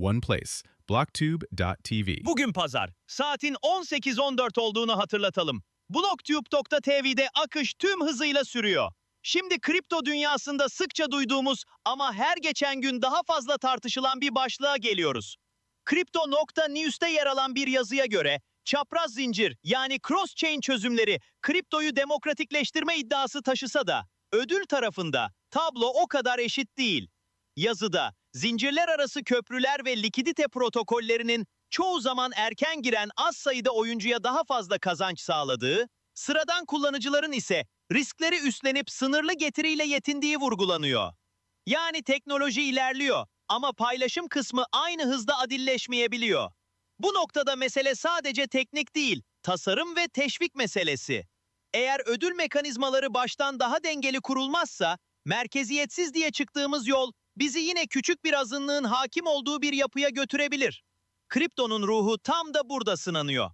one place. Blocktube.tv. Bugün pazar. Saatin 18.14 olduğunu hatırlatalım. Blocktube.tv'de akış tüm hızıyla sürüyor. Şimdi kripto dünyasında sıkça duyduğumuz ama her geçen gün daha fazla tartışılan bir başlığa geliyoruz. Crypto.news'te yer alan bir yazıya göre çapraz zincir yani cross-chain çözümleri kriptoyu demokratikleştirme iddiası taşısa da ödül tarafında tablo o kadar eşit değil. Yazıda zincirler arası köprüler ve likidite protokollerinin çoğu zaman erken giren az sayıda oyuncuya daha fazla kazanç sağladığı, sıradan kullanıcıların ise riskleri üstlenip sınırlı getiriyle yetindiği vurgulanıyor. Yani teknoloji ilerliyor ama paylaşım kısmı aynı hızda adilleşmeyebiliyor. Bu noktada mesele sadece teknik değil, tasarım ve teşvik meselesi. Eğer ödül mekanizmaları baştan daha dengeli kurulmazsa, merkeziyetsiz diye çıktığımız yol bizi yine küçük bir azınlığın hakim olduğu bir yapıya götürebilir. Kriptonun ruhu tam da burada sınanıyor.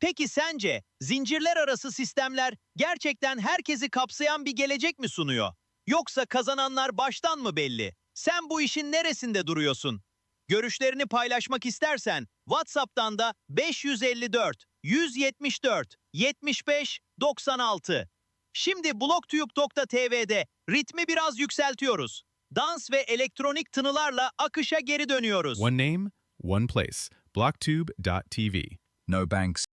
Peki sence zincirler arası sistemler gerçekten herkesi kapsayan bir gelecek mi sunuyor? Yoksa kazananlar baştan mı belli? Sen bu işin neresinde duruyorsun? Görüşlerini paylaşmak istersen WhatsApp'tan da 554 174 75 96. Şimdi blocktube.tv'de ritmi biraz yükseltiyoruz. Dans ve elektronik tınılarla akışa geri dönüyoruz. One name, one place. Blocktube.tv. No banks,